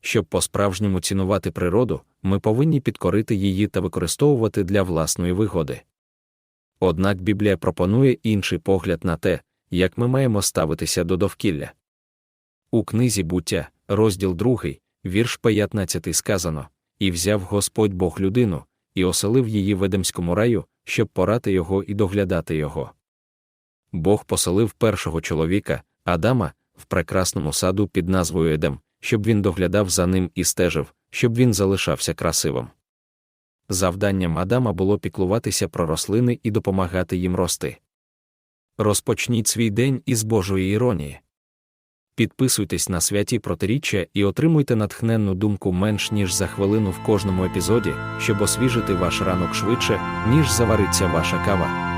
щоб по-справжньому цінувати природу, ми повинні підкорити її та використовувати для власної вигоди. Однак Біблія пропонує інший погляд на те, як ми маємо ставитися до довкілля. У книзі буття, розділ 2, вірш 15 сказано: І взяв Господь Бог людину, і оселив її в Едемському раю, щоб порати його і доглядати його. Бог поселив першого чоловіка, Адама, в прекрасному саду під назвою Едем, щоб він доглядав за ним і стежив, щоб він залишався красивим. Завданням Адама було піклуватися про рослини і допомагати їм рости. Розпочніть свій день із Божої іронії. Підписуйтесь на святі протиріччя і отримуйте натхненну думку менш ніж за хвилину в кожному епізоді, щоб освіжити ваш ранок швидше, ніж завариться ваша кава.